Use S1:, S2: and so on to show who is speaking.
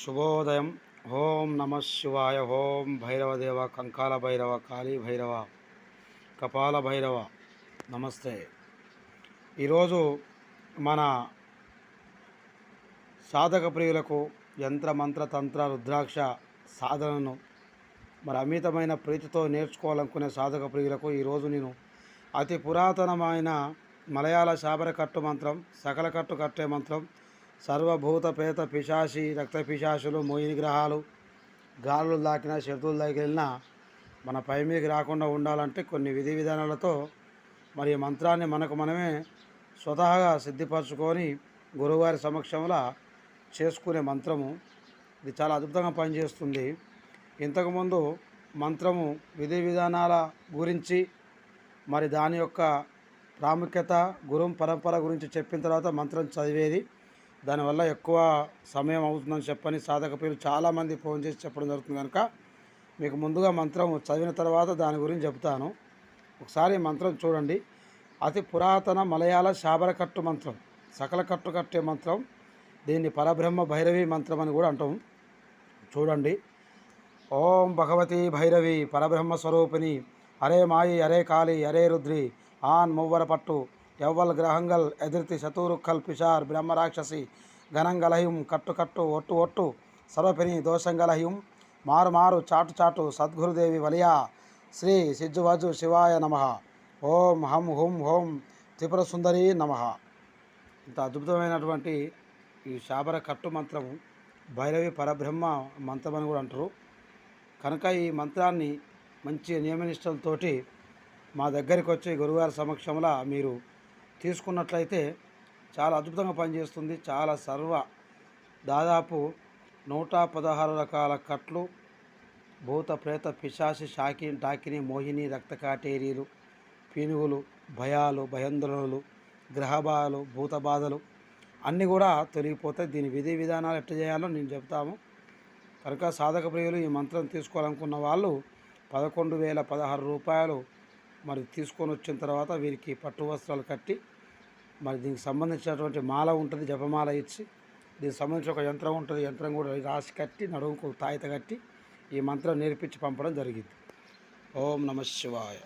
S1: శుభోదయం. ఓం నమ శివాయ. ఓం భైరవదేవ. కంకాల భైరవ. కాళీ భైరవ. కపాల భైరవ. నమస్తే. ఈరోజు మన సాధక ప్రియులకు యంత్ర మంత్ర తంత్ర రుద్రాక్ష సాధనను మరి అమితమైన ప్రీతితో నేర్చుకోవాలనుకునే సాధక ప్రియులకు ఈరోజు నేను అతి పురాతనమైన మలయాళ శాబర కట్టు మంత్రం సకల కట్టు కట్టే మంత్రం సర్వభూత పేత పిశాసి రక్త పిశాసులు మోయిని గ్రహాలు గాలులు దాకినా శత్రువులు దాకినా మన పై మీదకి రాకుండా ఉండాలంటే కొన్ని విధి విధానాలతో మరి మంత్రాన్ని మనకు మనమే స్వతహాగా సిద్ధిపరచుకొని గురువారి సమక్షంలో చేసుకునే మంత్రము. ఇది చాలా అద్భుతంగా పనిచేస్తుంది. ఇంతకుముందు మంత్రము విధి విధానాల గురించి మరి దాని యొక్క ప్రాముఖ్యత గురు పరంపర గురించి చెప్పిన తర్వాత మంత్రం చదివేది. దానివల్ల ఎక్కువ సమయం అవుతుందని చెప్పని సాధక పేరు చాలామంది ఫోన్ చేసి చెప్పడం జరుగుతుంది కనుక మీకు ముందుగా మంత్రం చదివిన తర్వాత దాని గురించి చెప్తాను ఒకసారి మంత్రం చూడండి. అతి పురాతన మలయాళ శాబరకట్టు మంత్రం సకల కట్టు కట్టే మంత్రం దీన్ని పరబ్రహ్మ భైరవి మంత్రం అని కూడా అంటాం. చూడండి. ఓం భగవతి భైరవి పరబ్రహ్మ స్వరూపిణి అరే మాయి అరే కాళి అరే రుద్రి ఆన్ మువ్వర పట్టు ఎవ్వల్ గ్రహంగల్ ఎదిర్తి శతూరుక్కల్ పిషార్ బ్రహ్మరాక్షసి ఘనంగలహ్యం కట్టు కట్టు ఒట్టు ఒట్టు సర్వపిని దోషంగలహ్యం మారు మారు చాటు చాటు సద్గురుదేవి వలియా శ్రీ సిజ్జువాజు శివాయ నమ. ఓం హం హుం హోం త్రిపుర సుందరి నమ. ఇంత అద్భుతమైనటువంటి ఈ శాబర కట్టు మంత్రము భైరవి పరబ్రహ్మ మంత్రం అని కూడా అంటారు. కనుక ఈ మంత్రాన్ని మంచి నియమనిష్టలతోటి మా దగ్గరికి వచ్చి గురువారి సమక్షంలో మీరు తీసుకున్నట్లయితే చాలా అద్భుతంగా పనిచేస్తుంది. చాలా సర్వ దాదాపు నూట పదహారు రకాల కట్లు భూత ప్రేత పిశాసి షాకి టాకిని మోహిని రక్త కాటేరీలు పీనుగులు భయాలు భయాందోళనలు గ్రహబాధలు భూత బాధలు అన్నీ కూడా తొలగిపోతాయి. దీని విధి విధానాలు ఎట్లా చేయాలో నేను చెప్తాము. కనుక సాధక ప్రియులు ఈ మంత్రం తీసుకోవాలనుకున్న వాళ్ళు పదకొండు వేల పదహారు రూపాయలు మరి తీసుకొని వచ్చిన తర్వాత వీరికి పట్టు వస్త్రాలు కట్టి మరి దీనికి సంబంధించినటువంటి మాల ఉంటుంది జపమాల ఇచ్చి దీనికి సంబంధించిన ఒక యంత్రం ఉంటుంది. యంత్రం కూడా రాసి కట్టి నడుముకు తాయిత కట్టి ఈ మంత్రం నేర్పించి పంపడం జరిగింది. ఓం నమ శివాయ.